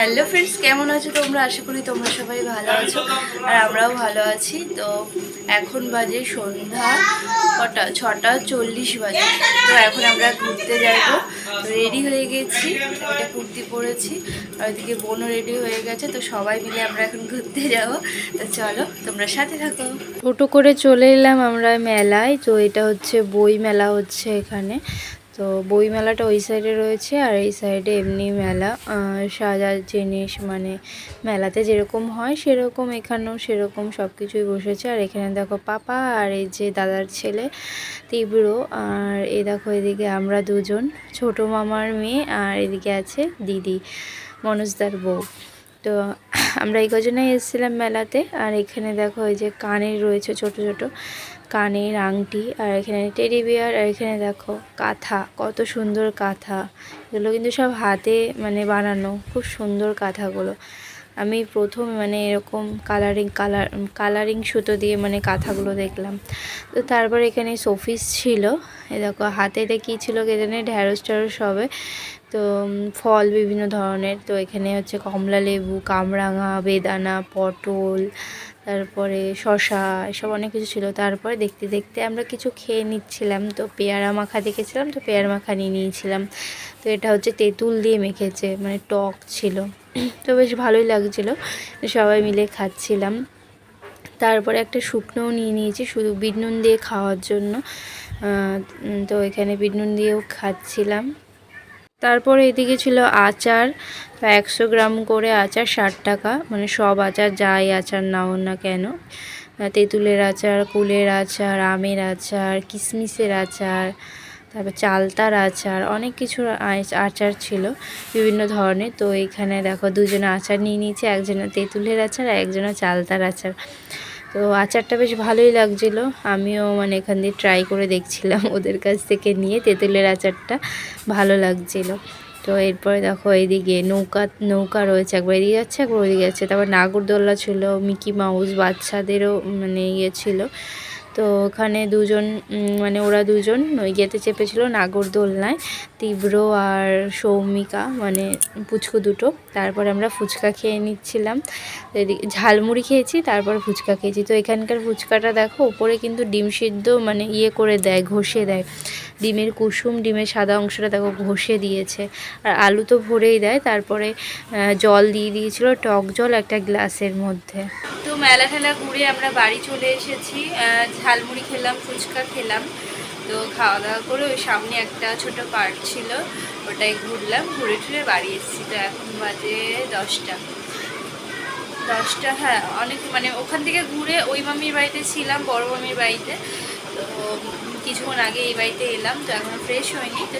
Hello friends কেমন আছো তোমরা? আশা করি তোমরা সবাই ভালো আছো আর আমরাও ভালো আছি। তো এখন বাজে সন্ধ্যা কটা? ছটা চল্লিশ বাজে। তো এখন আমরা ঘুরতে যাব। রেডি হয়ে গেছি। একটা কুর্তি পরেছি। আর ওইদিকে বোনও রেডি হয়ে গেছে। তো সবাই মিলে আমরা এখন ঘুরতে যাব। তো চলো, তোমরা সাথে থাকো। টোটো করে চলে এলাম আমরা মেলায়। তো এটা হচ্ছে বই মেলা হচ্ছে এখানে। তো বই মেলাটা ওই সাইডে রয়েছে আর এই সাইডে এমনি মেলা সাজার জিনিস মানে মেলাতে যেরকম হয় সেরকম এখানেও সেরকম সব কিছুই বসেছে। আর এখানে দেখো পাপা আর এই যে দাদার ছেলে তীব্র, আর এ দেখো এদিকে আমরা দুজন, ছোট মামার মেয়ে আর এদিকে আছে দিদি মনোজদার বউ। তো আমরা এই কজনেই এসেছিলাম মেলাতে, আর এখানে দেখো এই যে কানের রয়েছে ছোট ছোট কানের আংটি আর এখানে টেডি বিয়ার আর এখানে দেখো কাঁথা, কত সুন্দর কাঁথা। এগুলো কিন্তু সব হাতে মানে বানানো, খুব সুন্দর কাঁথাগুলো। আমি প্রথম মানে এরকম কালারিং কালার কালারিং সুতো দিয়ে মানে কাঁথাগুলো দেখলাম। তো তারপর এখানে শোফিস ছিল। এ দেখো হাতে এটা কী ছিল কে জানে ঢ্যাঁড়স ট্যাঁড়স হবে। তো ফল বিভিন্ন ধরনের। তো এখানে হচ্ছে কমলা লেবু, কামরাঙা, বেদানা, পটল, তারপরে শশা এসব অনেক কিছু ছিল। তারপরে দেখতে দেখতে আমরা কিছু খেয়ে নিচ্ছিলাম। তো পেয়ারা মাখা দেখেছিলাম, তো পেয়ারা মাখা নিয়ে নিয়েছিলাম। তো এটা হচ্ছে তেঁতুল দিয়ে মেখেছে মানে টক ছিল। তো বেশ ভালোই লাগছিল। সবাই মিলে খাচ্ছিলাম। তারপরে একটা শুকনোও নিয়ে নিয়েছি, শুধু বিট নুন দিয়ে খাওয়ার জন্য। তো এখানে বিট নুন দিয়েও খাচ্ছিলাম। তারপরে এদিকে ছিল আচার একশো গ্রাম করে আচার ষাট টাকা। মানে সব আচার যাই আচার নাও না কেন। তেঁতুলের আচার, কুলের আচার, আমের আচার কিশমিশের আচার, তারপর চালতার আচার, অনেক আই- আচার ছিল বিভিন্ন ধরনের। তো এখানে দেখো দুজনে আচার নিয়ে নিয়েছে, একজনের তেঁতুলের আচার আর একজনের চালতার আচার। তো আচারটা বেশ ভালোই লাগছিল। আমিও মানে এখান দিয়ে ট্রাই করে দেখছিলাম ওদের কাছ থেকে নিয়ে, তেঁতুলের আচারটা ভালো লাগছিল। তো এরপরে দেখো এদিকে নৌকা নৌকা রয়েছে, একবার এদিকে যাচ্ছে, একবার ওইদিকে যাচ্ছে। তারপর নাগরদোল্লা ছিল, মিকি মাউস বাচ্চাদেরও মানে ইয়ে ছিল। তো ওখানে দুজন মানে ওরা দুজন নৈগিয়াতে চেপেছিল নাগরদোলনায় তীব্র আর সৌমিকা মানে পুচকু দুটো। তারপরে আমরা ফুচকা খেয়ে নিচ্ছিলাম। এদিকে ঝালমুড়ি খেয়েছি, তারপর ফুচকা খেয়েছি। তো এখানকার ফুচকাটা দেখো উপরে কিন্তু ডিম সিদ্ধ মানে ইয়ে করে দেয়, ঘষে দেয়। ডিমের কুসুম, ডিমের সাদা অংশটা দেখো ঘষে দিয়েছে। আর আলু তো ভরেই দেয়, তারপরে জল দিয়ে দিয়েছিল টক জল একটা গ্লাসের মধ্যে। তো মেলা ঠেলা ঘুরে আমরা বাড়ি চলে এসেছি। ঝালমুড়ি খেলাম, ফুচকা খেলাম। তো খাওয়া দাওয়া করে ওই সামনে একটা ছোট পার্ক ছিল ওটাই ঘুরলাম। ঘুরে টুরে বাড়ি এসেছি। তো এখন বাজে দশটা। দশটা হ্যাঁ অনেক মানে ওখান থেকে ঘুরে ওই মামির বাড়িতে ছিলাম, বড় মামির বাড়িতে। তো কিছুক্ষণ আগে এই বাড়িতে এলাম। তো এখন ফ্রেশ হয়নি। তো